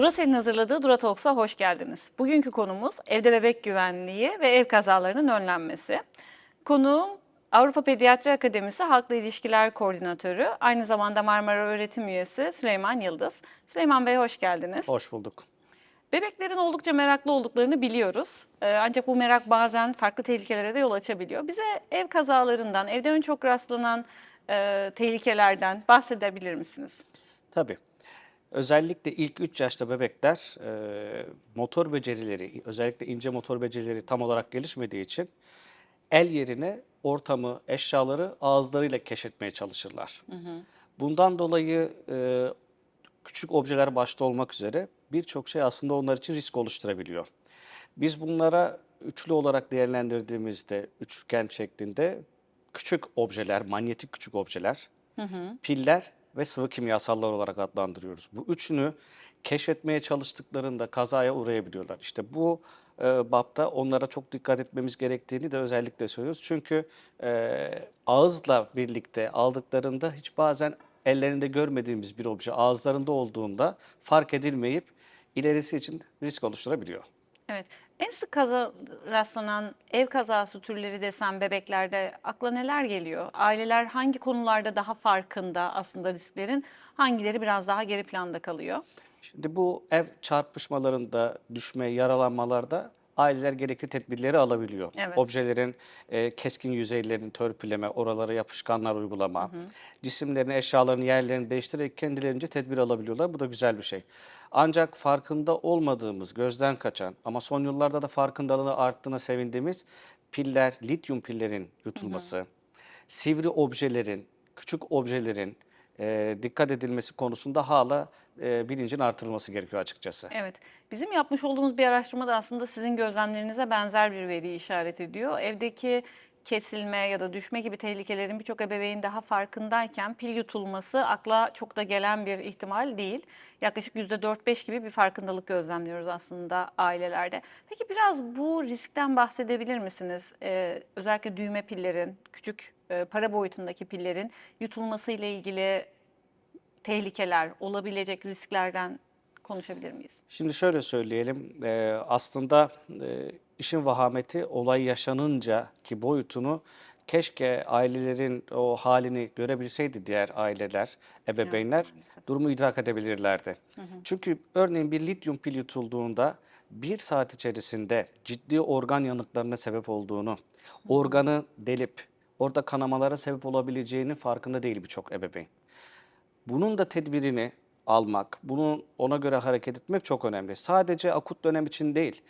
Durasel'in hazırladığı Dura Talks'a hoş geldiniz. Bugünkü konumuz evde bebek güvenliği ve ev kazalarının önlenmesi. Konuğum Avrupa Pediatri Akademisi Halkla İlişkiler Koordinatörü, aynı zamanda Marmara Öğretim Üyesi Süleyman Yıldız. Süleyman Bey hoş geldiniz. Hoş bulduk. Bebeklerin oldukça meraklı olduklarını biliyoruz. Ee, ancak bu merak bazen farklı tehlikelere de yol açabiliyor. Bize ev kazalarından, evde en çok rastlanan e, tehlikelerden bahsedebilir misiniz? Tabii. Özellikle ilk 3 yaşta bebekler e, motor becerileri, özellikle ince motor becerileri tam olarak gelişmediği için el yerine ortamı, eşyaları ağızlarıyla keşfetmeye çalışırlar. Bundan dolayı e, küçük objeler başta olmak üzere birçok şey aslında onlar için risk oluşturabiliyor. Biz bunlara üçlü olarak değerlendirdiğimizde üçgen şeklinde küçük objeler, manyetik küçük objeler, piller ve sıvı kimyasallar olarak adlandırıyoruz. Bu üçünü keşfetmeye çalıştıklarında kazaya uğrayabiliyorlar. İşte bu e, bapta onlara çok dikkat etmemiz gerektiğini de özellikle söylüyoruz. Çünkü e, ağızla birlikte aldıklarında hiç bazen ellerinde görmediğimiz bir obje ağızlarında olduğunda fark edilmeyip ilerisi için risk oluşturabiliyor. Evet. En sık kaza rastlanan ev kazası türleri desem bebeklerde akla neler geliyor? Aileler hangi konularda daha farkında aslında risklerin, hangileri biraz daha geri planda kalıyor? Şimdi bu ev çarpışmalarında, düşme, yaralanmalarda aileler gerekli tedbirleri alabiliyor. Evet. Objelerin e, keskin yüzeylerini törpüleme, oralara yapışkanlar uygulama, cisimlerin, eşyaların yerlerini değiştirerek kendilerince tedbir alabiliyorlar. Bu da güzel bir şey. Ancak farkında olmadığımız, gözden kaçan ama son yıllarda da farkındalığı arttığına sevindiğimiz piller, lityum pillerin yutulması, sivri objelerin, küçük objelerin e, dikkat edilmesi konusunda hala e, bilincin artırılması gerekiyor açıkçası. Evet. Bizim yapmış olduğumuz bir araştırma da aslında sizin gözlemlerinize benzer bir veriyi işaret ediyor. Evdeki kesilme ya da düşme gibi tehlikelerin birçok ebeveyn daha farkındayken pil yutulması akla çok da gelen bir ihtimal değil. Yaklaşık %4-5 gibi bir farkındalık gözlemliyoruz aslında ailelerde. Peki biraz bu riskten bahsedebilir misiniz? Ee, özellikle düğme pillerin, küçük e, para boyutundaki pillerin yutulması ile ilgili tehlikeler, olabilecek risklerden konuşabilir miyiz? Şimdi şöyle söyleyelim, e, aslında e, işin vahameti olay yaşanınca ki boyutunu keşke ailelerin o halini görebilseydi diğer aileler, ebeveynler maalesef. durumu idrak edebilirlerdi. Çünkü örneğin bir lityum pil yutulduğunda bir saat içerisinde ciddi organ yanıklarına sebep olduğunu, organı delip orada kanamalara sebep olabileceğinin farkında değil birçok ebeveyn. Bunun da tedbirini almak, bunun ona göre hareket etmek çok önemli. Sadece akut dönem için değil,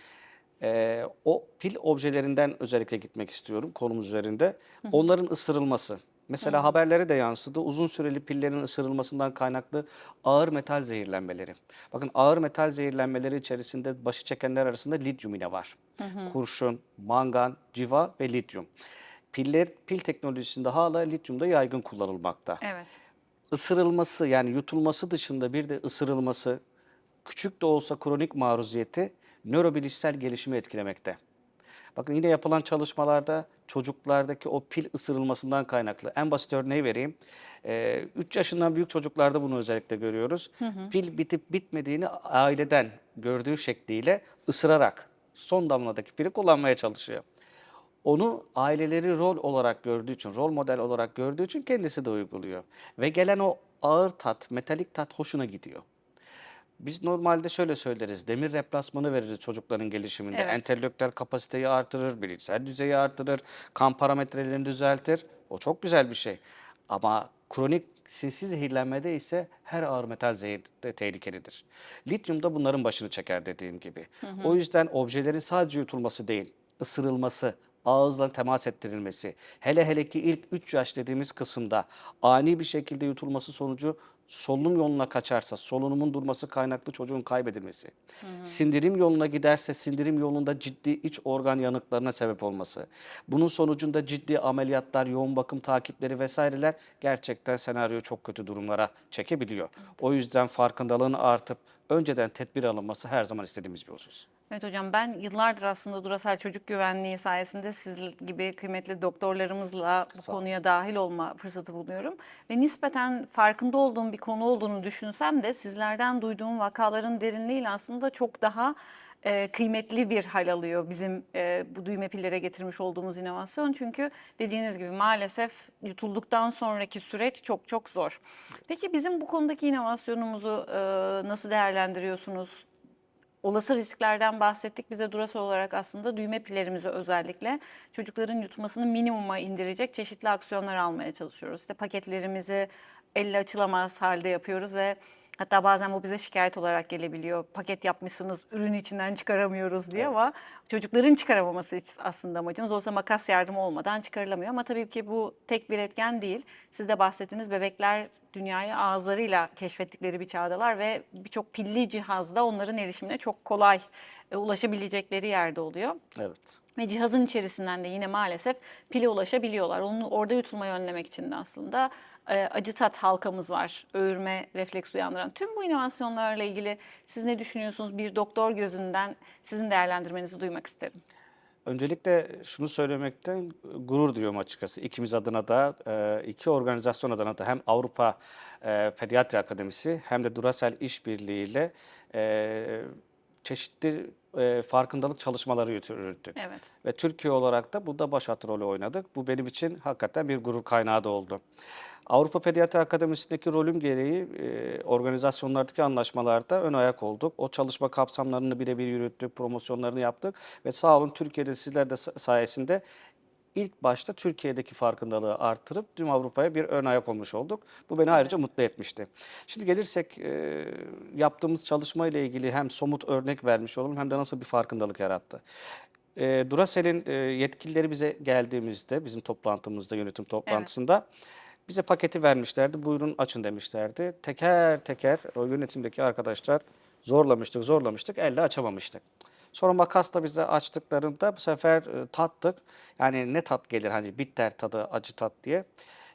eee, o pil objelerinden özellikle gitmek istiyorum konumuz üzerinde. Onların ısırılması. Mesela haberlere de yansıdı. Uzun süreli pillerin ısırılmasından kaynaklı ağır metal zehirlenmeleri. Bakın ağır metal zehirlenmeleri içerisinde başı çekenler arasında lityum yine var. Kurşun, mangan, civa ve lityum. Piller, pil teknolojisinde hala lityum da yaygın kullanılmakta Evet. Isırılması yani yutulması dışında bir de ısırılması küçük de olsa kronik maruziyeti nörobilişsel gelişimi etkilemekte. Bakın yine yapılan çalışmalarda çocuklardaki o pil ısırılmasından kaynaklı. En basit örneği vereyim. 3 yaşından büyük çocuklarda bunu özellikle görüyoruz. Pil bitip bitmediğini aileden gördüğü şekliyle ısırarak son damladaki pili kullanmaya çalışıyor. Onu aileleri rol olarak gördüğü için, rol model olarak gördüğü için kendisi de uyguluyor. Ve gelen o ağır tat, metalik tat hoşuna gidiyor. Biz normalde şöyle söyleriz, demir replasmanı veririz çocukların gelişiminde. Evet. Entelektüel kapasiteyi artırır, bilişsel düzeyi artırır, kan parametrelerini düzeltir. O çok güzel bir şey. Ama kronik sinsi zehirlenmede ise her ağır metal zehir de tehlikelidir. Lityum da bunların başını çeker dediğim gibi. O yüzden objelerin sadece yutulması değil, ısırılması, ağızla temas ettirilmesi, hele hele ki ilk 3 yaş dediğimiz kısımda ani bir şekilde yutulması sonucu solunum yoluna kaçarsa, solunumun durması kaynaklı çocuğun kaybedilmesi, sindirim yoluna giderse sindirim yolunda ciddi iç organ yanıklarına sebep olması, bunun sonucunda ciddi ameliyatlar, yoğun bakım takipleri vesaireler gerçekten senaryo çok kötü durumlara çekebiliyor. O yüzden farkındalığın artıp önceden tedbir alınması her zaman istediğimiz bir husus. Evet hocam ben yıllardır aslında Durasel Çocuk Güvenliği sayesinde siz gibi kıymetli doktorlarımızla bu Sağ konuya dahil olma fırsatı buluyorum. Ve nispeten farkında olduğum bir konu olduğunu düşünsem de sizlerden duyduğum vakaların derinliğiyle aslında çok daha e, kıymetli bir hal alıyor bizim e, bu düğme pillere getirmiş olduğumuz inovasyon. Çünkü dediğiniz gibi maalesef yutulduktan sonraki süreç çok çok zor. Peki bizim bu konudaki inovasyonumuzu e, nasıl değerlendiriyorsunuz? Olası risklerden bahsettik. Bize Duracell olarak aslında düğme pillerimizi özellikle çocukların yutmasını minimuma indirecek çeşitli aksiyonlar almaya çalışıyoruz. İşte paketlerimizi elle açılamaz halde yapıyoruz ve hatta bazen bu bize şikayet olarak gelebiliyor. Paket yapmışsınız, ürünü içinden çıkaramıyoruz diye ama çocukların çıkaramaması için aslında amacımız. Olsa makas yardımı olmadan çıkarılamıyor ama tabii ki bu tek bir etken değil. Siz de bahsettiğiniz bebekler dünyayı ağızlarıyla keşfettikleri bir çağdalar ve birçok pilli cihazda onların erişimine çok kolay e, ulaşabilecekleri yerde oluyor. Evet. Ve cihazın içerisinden de yine maalesef pile ulaşabiliyorlar. Onu orada yutulmayı önlemek için de aslında e, acı tat halkamız var. Öğürme refleks uyandıran. Tüm bu inovasyonlarla ilgili siz ne düşünüyorsunuz? Bir doktor gözünden sizin değerlendirmenizi duymak isterim. Öncelikle şunu söylemekten gurur duyuyorum açıkçası. İkimiz adına da, e, iki organizasyon adına da hem Avrupa e, Pediatri Akademisi hem de Duracell İşbirliği ile çeşitli e, farkındalık çalışmaları yürüttük. Evet. Ve Türkiye olarak da burada başat rolü oynadık. Bu benim için hakikaten bir gurur kaynağı da oldu. Avrupa Pediatri Akademisi'ndeki rolüm gereği e, organizasyonlardaki anlaşmalarda ön ayak olduk. O çalışma kapsamlarını birebir yürüttük, promosyonlarını yaptık ve sağ olun Türkiye'de sizler de sa- sayesinde ilk başta Türkiye'deki farkındalığı artırıp tüm Avrupa'ya bir ön ayak olmuş olduk. Bu beni ayrıca mutlu etmişti. Şimdi gelirsek e, yaptığımız çalışma ile ilgili hem somut örnek vermiş olalım hem de nasıl bir farkındalık yarattı. E, Duracell'in e, yetkilileri bize geldiğimizde, bizim toplantımızda, yönetim toplantısında bize paketi vermişlerdi. Buyurun açın demişlerdi. Teker teker o yönetimdeki arkadaşlar zorlamıştık, zorlamıştık, elle açamamıştık. Sonra makasla bize açtıklarında bu sefer e, tattık. Yani ne tat gelir hani bitter tadı, acı tat diye.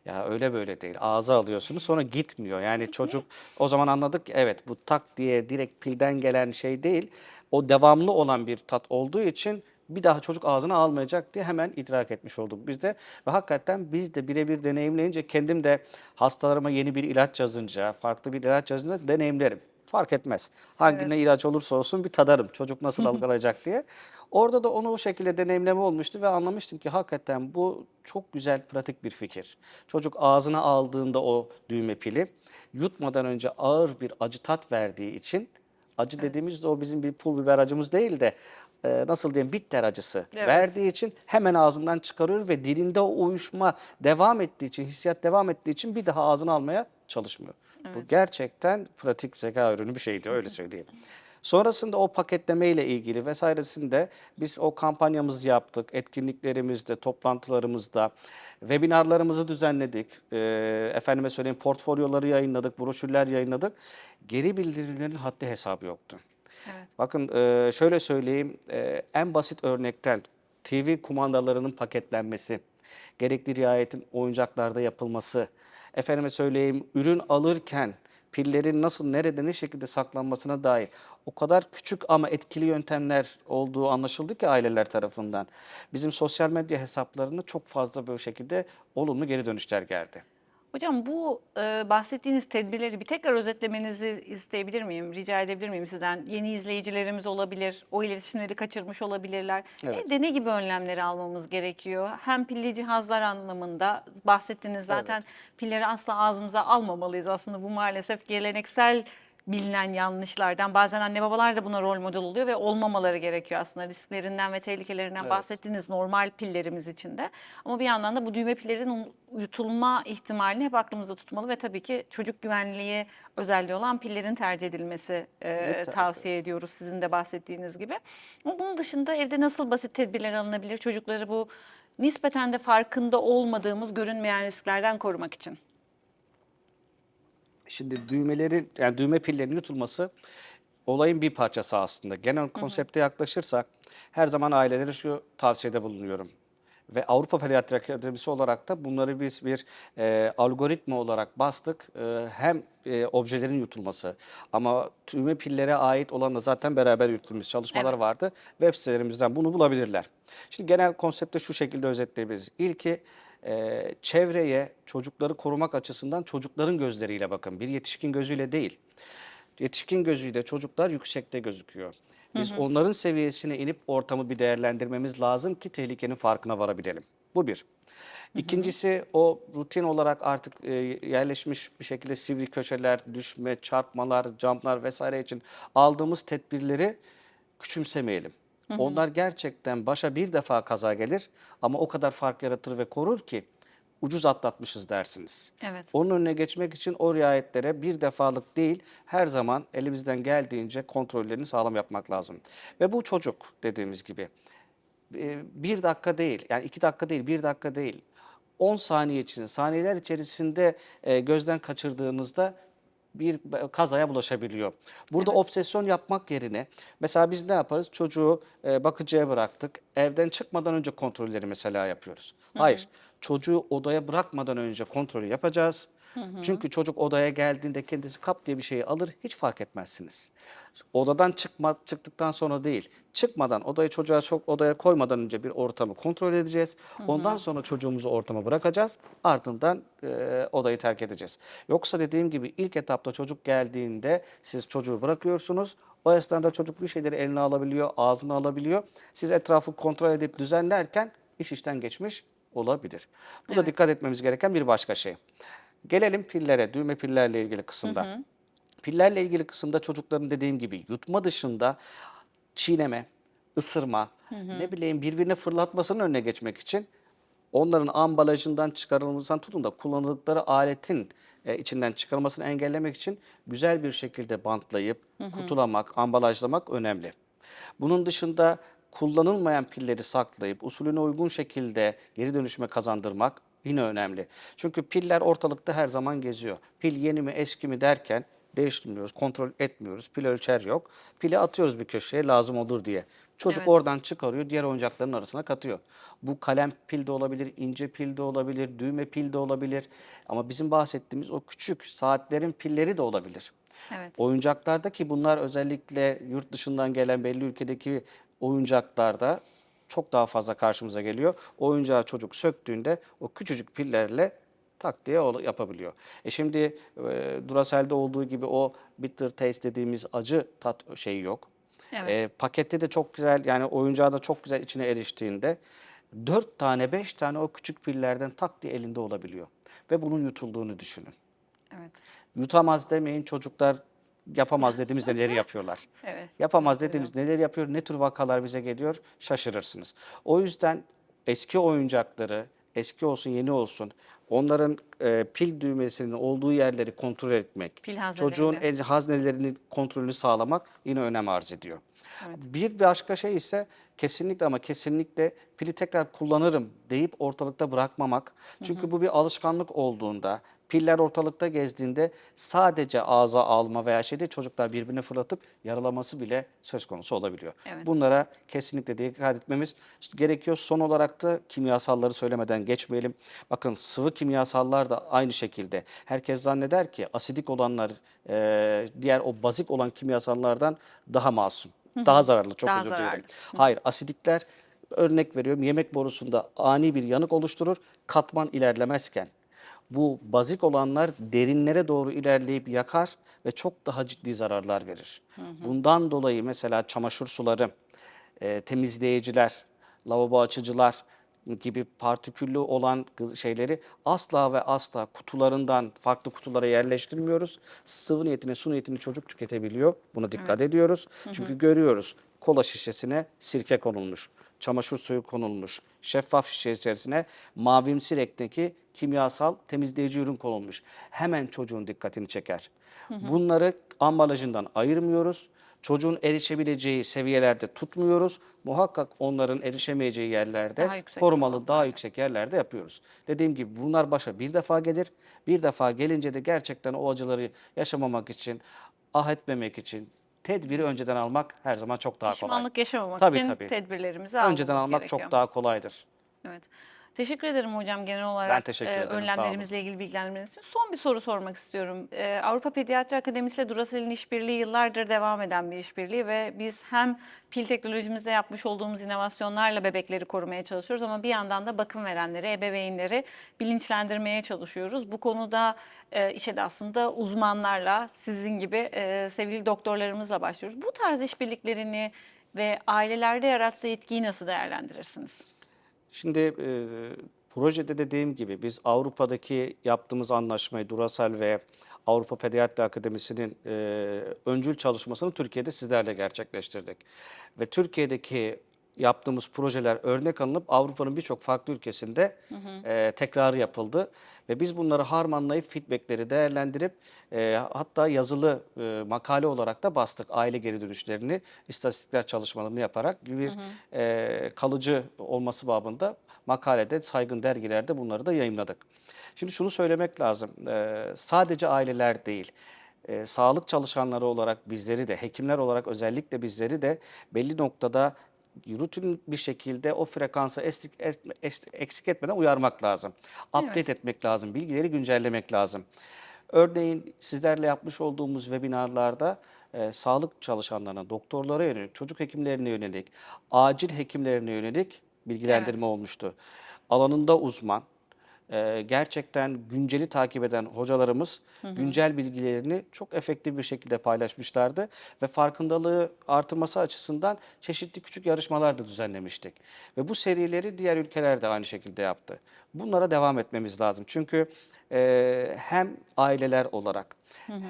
Ya öyle böyle değil. Ağza alıyorsunuz sonra gitmiyor. Yani çocuk o zaman anladık ki evet bu tak diye direkt pilden gelen şey değil. O devamlı olan bir tat olduğu için bir daha çocuk ağzına almayacak diye hemen idrak etmiş olduk biz de. Ve hakikaten biz de birebir deneyimleyince kendim de hastalarıma yeni bir ilaç yazınca, farklı bir ilaç yazınca deneyimlerim. Fark etmez. Hangi Evet. ne ilaç olursa olsun bir tadarım. Çocuk nasıl algılayacak diye. Orada da onu o şekilde deneyimleme olmuştu ve anlamıştım ki hakikaten bu çok güzel pratik bir fikir. Çocuk ağzına aldığında o düğme pili yutmadan önce ağır bir acı tat verdiği için acı dediğimizde o bizim bir pul biber acımız değil de e, nasıl diyeyim bitter acısı Evet. verdiği için hemen ağzından çıkarıyor ve dilinde o uyuşma devam ettiği için, hissiyat devam ettiği için bir daha ağzına almaya çalışmıyor. Bu gerçekten pratik zeka ürünü bir şeydi öyle söyleyeyim. Sonrasında o paketleme ile ilgili vesairesinde biz o kampanyamızı yaptık. Etkinliklerimizde, toplantılarımızda, webinarlarımızı düzenledik. Ee, efendime söyleyeyim portfolyoları yayınladık, broşürler yayınladık. Geri bildirimlerin haddi hesabı yoktu. Evet. Bakın e, şöyle söyleyeyim, e, en basit örnekten TV kumandalarının paketlenmesi, gerekli riayetin oyuncaklarda yapılması, efendime söyleyeyim ürün alırken pillerin nasıl, nerede, ne şekilde saklanmasına dair o kadar küçük ama etkili yöntemler olduğu anlaşıldı ki aileler tarafından. Bizim sosyal medya hesaplarında çok fazla böyle şekilde olumlu geri dönüşler geldi. Hocam bu e, bahsettiğiniz tedbirleri bir tekrar özetlemenizi isteyebilir miyim? Rica edebilir miyim sizden? Yeni izleyicilerimiz olabilir, o iletişimleri kaçırmış olabilirler. Evet. Evde ne gibi önlemleri almamız gerekiyor? Hem pilli cihazlar anlamında bahsettiniz zaten pilleri asla ağzımıza almamalıyız aslında. Bu maalesef geleneksel bilinen yanlışlardan. Bazen anne babalar da buna rol model oluyor ve olmamaları gerekiyor aslında. Risklerinden ve tehlikelerinden Evet. bahsettiniz normal pillerimiz için de. Ama bir yandan da bu düğme pillerin yutulma ihtimalini hep aklımızda tutmalı ve tabii ki çocuk güvenliği özelliği olan pillerin tercih edilmesi e, Evet, tavsiye ediyoruz sizin de bahsettiğiniz gibi. Ama bunun dışında evde nasıl basit tedbirler alınabilir? Çocukları bu nispeten de farkında olmadığımız görünmeyen risklerden korumak için. Şimdi düğmelerin yani düğme pillerinin yutulması olayın bir parçası aslında. Genel konsepte yaklaşırsak her zaman ailelere şu tavsiyede bulunuyorum. Ve Avrupa Pediatri Akademisi olarak da bunları biz bir e, algoritma olarak bastık. E, hem e, objelerin yutulması ama tüme pillere ait olan da zaten beraber yürüttüğümüz çalışmalar Evet. vardı. Web sitelerimizden bunu bulabilirler. Şimdi genel konsepte şu şekilde özetleyebiliriz. İlki e, çevreye çocukları korumak açısından çocukların gözleriyle bakın. Bir yetişkin gözüyle değil. Yetişkin gözüyle çocuklar yüksekte gözüküyor. Biz onların seviyesine inip ortamı bir değerlendirmemiz lazım ki tehlikenin farkına varabilelim. Bu bir. İkincisi o rutin olarak artık e, yerleşmiş bir şekilde sivri köşeler, düşme, çarpmalar, jumplar vesaire için aldığımız tedbirleri küçümsemeyelim. Onlar gerçekten başa bir defa kaza gelir ama o kadar fark yaratır ve korur ki ucuz atlatmışız dersiniz. Evet. Onun önüne geçmek için o riayetlere bir defalık değil her zaman elimizden geldiğince kontrollerini sağlam yapmak lazım. Ve bu çocuk dediğimiz gibi e, bir dakika değil yani iki dakika değil bir dakika değil 10 saniye içinde saniyeler içerisinde e, gözden kaçırdığınızda bir kazaya bulaşabiliyor. Burada obsesyon yapmak yerine mesela biz ne yaparız? Çocuğu e, bakıcıya bıraktık. Evden çıkmadan önce kontrolleri mesela yapıyoruz. Hayır. Çocuğu odaya bırakmadan önce kontrolü yapacağız. Çünkü çocuk odaya geldiğinde kendisi kap diye bir şeyi alır hiç fark etmezsiniz. Odadan çıkma, çıktıktan sonra değil, çıkmadan odayı çocuğa çok odaya koymadan önce bir ortamı kontrol edeceğiz. Ondan sonra çocuğumuzu ortama bırakacağız. Ardından e, odayı terk edeceğiz. Yoksa dediğim gibi ilk etapta çocuk geldiğinde siz çocuğu bırakıyorsunuz. O esnada çocuk bir şeyleri eline alabiliyor, ağzına alabiliyor. Siz etrafı kontrol edip düzenlerken iş işten geçmiş olabilir. Bu da dikkat etmemiz gereken bir başka şey. Gelelim pillere, düğme pillerle ilgili kısımda. Pillerle ilgili kısımda çocukların dediğim gibi yutma dışında çiğneme, ısırma, ne bileyim birbirine fırlatmasının önüne geçmek için onların ambalajından çıkarılmasından tutun da kullanıldıkları aletin e, içinden çıkarılmasını engellemek için güzel bir şekilde bantlayıp kutulamak, ambalajlamak önemli. Bunun dışında kullanılmayan pilleri saklayıp usulüne uygun şekilde geri dönüşüme kazandırmak yine önemli. Çünkü piller ortalıkta her zaman geziyor. Pil yeni mi eski mi derken değiştirmiyoruz, kontrol etmiyoruz. Pil ölçer yok. Pili atıyoruz bir köşeye lazım olur diye. Çocuk Evet. oradan çıkarıyor, diğer oyuncakların arasına katıyor. Bu kalem pil de olabilir, ince pil de olabilir, düğme pil de olabilir. Ama bizim bahsettiğimiz o küçük saatlerin pilleri de olabilir. Evet. Oyuncaklarda ki bunlar özellikle yurt dışından gelen belli ülkedeki oyuncaklarda çok daha fazla karşımıza geliyor. Oyuncağı çocuk söktüğünde o küçücük pillerle tak diye yapabiliyor. E şimdi e, Duracell'de olduğu gibi o bitter taste dediğimiz acı tat şeyi yok. Evet. E, pakette de çok güzel yani oyuncağı da çok güzel içine eriştiğinde 4 tane 5 tane o küçük pillerden tak diye elinde olabiliyor. Ve bunun yutulduğunu düşünün. Evet. Yutamaz demeyin çocuklar yapamaz dediğimiz neleri yapıyorlar. Evet. Yapamaz dediğimiz neler yapıyor, ne tür vakalar bize geliyor şaşırırsınız. O yüzden eski oyuncakları, eski olsun yeni olsun, onların e, pil düğmesinin olduğu yerleri kontrol etmek, Pil çocuğun el, haznelerinin kontrolünü sağlamak yine önem arz ediyor. Evet. Bir başka şey ise kesinlikle ama kesinlikle pili tekrar kullanırım deyip ortalıkta bırakmamak. Çünkü bu bir alışkanlık olduğunda, piller ortalıkta gezdiğinde sadece ağza alma veya şeyde çocuklar birbirine fırlatıp yaralaması bile söz konusu olabiliyor. Evet. Bunlara kesinlikle dikkat etmemiz gerekiyor. Son olarak da kimyasalları söylemeden geçmeyelim. Bakın sıvı kimyasallar da aynı şekilde. Herkes zanneder ki asidik olanlar e, diğer o bazik olan kimyasallardan daha masum. Daha zararlı çok Daha özür zararlı. dilerim. Hayır asidikler örnek veriyorum yemek borusunda ani bir yanık oluşturur katman ilerlemezken. Bu bazik olanlar derinlere doğru ilerleyip yakar ve çok daha ciddi zararlar verir. Bundan dolayı mesela çamaşır suları, e, temizleyiciler, lavabo açıcılar gibi partiküllü olan şeyleri asla ve asla kutularından farklı kutulara yerleştirmiyoruz. Sıvı niyetine, su niyetine çocuk tüketebiliyor. Buna dikkat ediyoruz. Çünkü görüyoruz kola şişesine sirke konulmuş, çamaşır suyu konulmuş, şeffaf şişe içerisine mavimsi renkteki kimyasal temizleyici ürün konulmuş. Hemen çocuğun dikkatini çeker. Bunları ambalajından ayırmıyoruz. Çocuğun erişebileceği seviyelerde tutmuyoruz. Muhakkak onların erişemeyeceği yerlerde Daha yüksek korumalı, daha yüksek yerlerde yapıyoruz. Dediğim gibi bunlar başa bir defa gelir. Bir defa gelince de gerçekten o acıları yaşamamak için, ah etmemek için tedbiri önceden almak her zaman çok daha kolay. Pişmanlık yaşamamak Tabii, için tabii. tedbirlerimizi Önceden almak gerekiyor. çok daha kolaydır. Evet. Teşekkür ederim hocam genel olarak teşekkür e, ederim, önlemlerimizle ilgili bilgilendirmeniz için. Son bir soru sormak istiyorum. E, Avrupa Pediatri Akademisi ile Duracel'in işbirliği yıllardır devam eden bir işbirliği ve biz hem pil teknolojimizde yapmış olduğumuz inovasyonlarla bebekleri korumaya çalışıyoruz ama bir yandan da bakım verenleri, ebeveynleri bilinçlendirmeye çalışıyoruz. Bu konuda e, işe de aslında uzmanlarla, sizin gibi e, sevgili doktorlarımızla başlıyoruz. Bu tarz işbirliklerini ve ailelerde yarattığı etkiyi nasıl değerlendirirsiniz? Şimdi e, projede dediğim gibi biz Avrupa'daki yaptığımız anlaşmayı Duracell ve Avrupa Pediatri Akademisi'nin e, öncül çalışmasını Türkiye'de sizlerle gerçekleştirdik. Ve Türkiye'deki yaptığımız projeler örnek alınıp Avrupa'nın birçok farklı ülkesinde e, tekrarı yapıldı. Ve biz bunları harmanlayıp feedbackleri değerlendirip e, hatta yazılı e, makale olarak da bastık aile geri dönüşlerini, istatistikler çalışmalarını yaparak bir e, kalıcı olması babında makalede, saygın dergilerde bunları da yayınladık. Şimdi şunu söylemek lazım, e, sadece aileler değil, e, sağlık çalışanları olarak bizleri de, hekimler olarak özellikle bizleri de belli noktada rutin bir şekilde o frekansı eksik, eksik etmeden uyarmak lazım. Update etmek lazım, bilgileri güncellemek lazım. Örneğin sizlerle yapmış olduğumuz webinarlarda e, sağlık çalışanlarına, doktorlara yönelik, çocuk hekimlerine yönelik, acil hekimlerine yönelik bilgilendirme olmuştu. Alanında uzman, e, gerçekten günceli takip eden hocalarımız güncel bilgilerini çok efektif bir şekilde paylaşmışlardı ve farkındalığı artırması açısından çeşitli küçük yarışmalar da düzenlemiştik. Ve bu serileri diğer ülkeler de aynı şekilde yaptı. Bunlara devam etmemiz lazım. Çünkü e, hem aileler olarak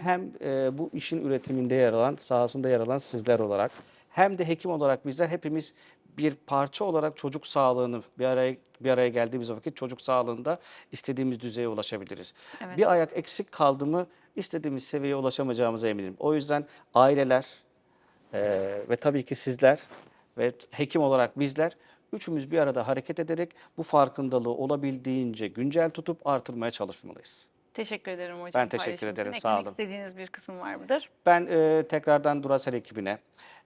hem e, bu işin üretiminde yer alan, sahasında yer alan sizler olarak hem de hekim olarak bizler hepimiz bir parça olarak çocuk sağlığını bir araya bir araya geldiğimiz vakit çocuk sağlığında istediğimiz düzeye ulaşabiliriz. Evet. Bir ayak eksik kaldı mı istediğimiz seviyeye ulaşamayacağımıza eminim. O yüzden aileler eee, ve tabii ki sizler ve hekim olarak bizler üçümüz bir arada hareket ederek bu farkındalığı olabildiğince güncel tutup artırmaya çalışmalıyız. Teşekkür ederim hocam. Ben teşekkür ederim, sağ Eklemek olun. istediğiniz bir kısım var mıdır? Ben e, tekrardan Duracell ekibine,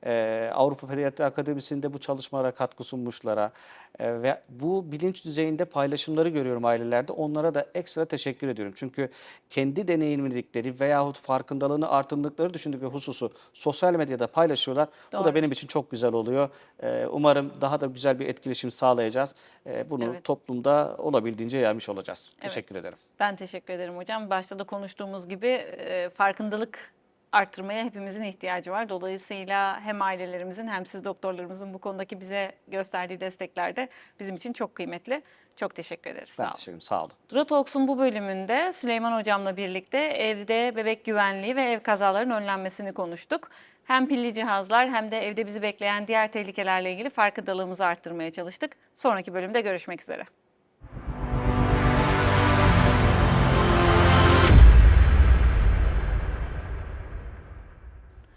e, Avrupa Pediatri Akademisi'nde bu çalışmalara katkı sunmuşlara e, ve bu bilinç düzeyinde paylaşımları görüyorum ailelerde. Onlara da ekstra teşekkür ediyorum. Çünkü kendi deneyimledikleri veyahut farkındalığını artırdıkları düşündükleri hususu sosyal medyada paylaşıyorlar. Bu Doğru. da benim için çok güzel oluyor. E, umarım daha da güzel bir etkileşim sağlayacağız. E, bunu Evet. toplumda olabildiğince yaymış olacağız. Evet. Teşekkür ederim. Ben teşekkür ederim hocam. Başta da konuştuğumuz gibi e, farkındalık arttırmaya hepimizin ihtiyacı var. Dolayısıyla hem ailelerimizin hem siz doktorlarımızın bu konudaki bize gösterdiği destekler de bizim için çok kıymetli. Çok teşekkür ederiz. Sağ Ben olun. teşekkür ederim. Sağ olun. Dura Talks'un bu bölümünde Süleyman Hocam'la birlikte evde bebek güvenliği ve ev kazalarının önlenmesini konuştuk. Hem pilli cihazlar hem de evde bizi bekleyen diğer tehlikelerle ilgili farkındalığımızı arttırmaya çalıştık. Sonraki bölümde görüşmek üzere.